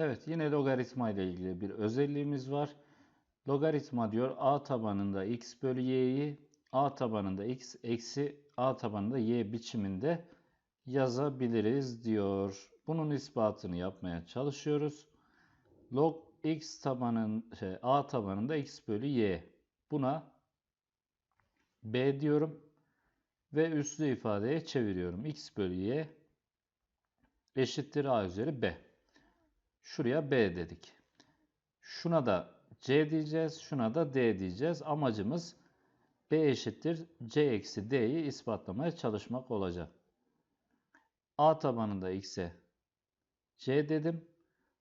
Evet, yine logaritma ile ilgili bir özelliğimiz var. Logaritma diyor a tabanında x bölü y'yi a tabanında x eksi a tabanında y biçiminde yazabiliriz diyor. Bunun ispatını yapmaya çalışıyoruz. Log x tabanın şey, a tabanında x bölü y. Buna b diyorum ve üslü ifadeye çeviriyorum. x bölü y eşittir a üzeri b. Şuraya b dedik. Şuna da c diyeceğiz, şuna da d diyeceğiz. Amacımız b eşittir c eksi d'yi ispatlamaya çalışmak olacak. a tabanında x'e c dedim.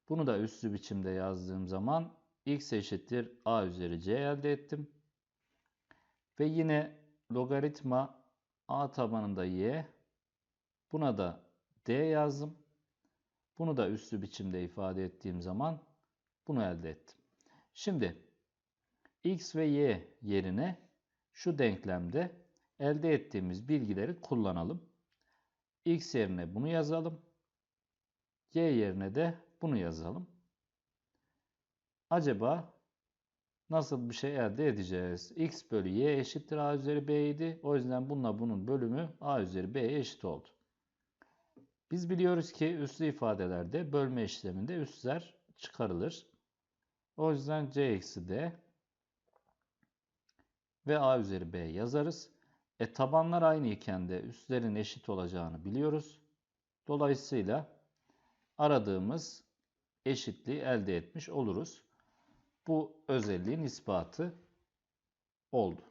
Bunu da üslü biçimde yazdığım zaman x eşittir a üzeri c elde ettim. Ve yine logaritma a tabanında y. Buna da d yazdım. Bunu da üslü biçimde ifade ettiğim zaman bunu elde ettim. Şimdi x ve y yerine şu denklemde elde ettiğimiz bilgileri kullanalım. x yerine bunu yazalım. y yerine de bunu yazalım. Acaba nasıl bir şey elde edeceğiz? x bölü y eşittir a üzeri b idi. O yüzden bununla bunun bölümü a üzeri b'ye eşit oldu. Biz biliyoruz ki üslü ifadelerde bölme işleminde üstler çıkarılır. O yüzden c eksi d ve a üzeri b yazarız. E tabanlar aynı iken de üstlerin eşit olacağını biliyoruz. Dolayısıyla aradığımız eşitliği elde etmiş oluruz. Bu özelliğin ispatı oldu.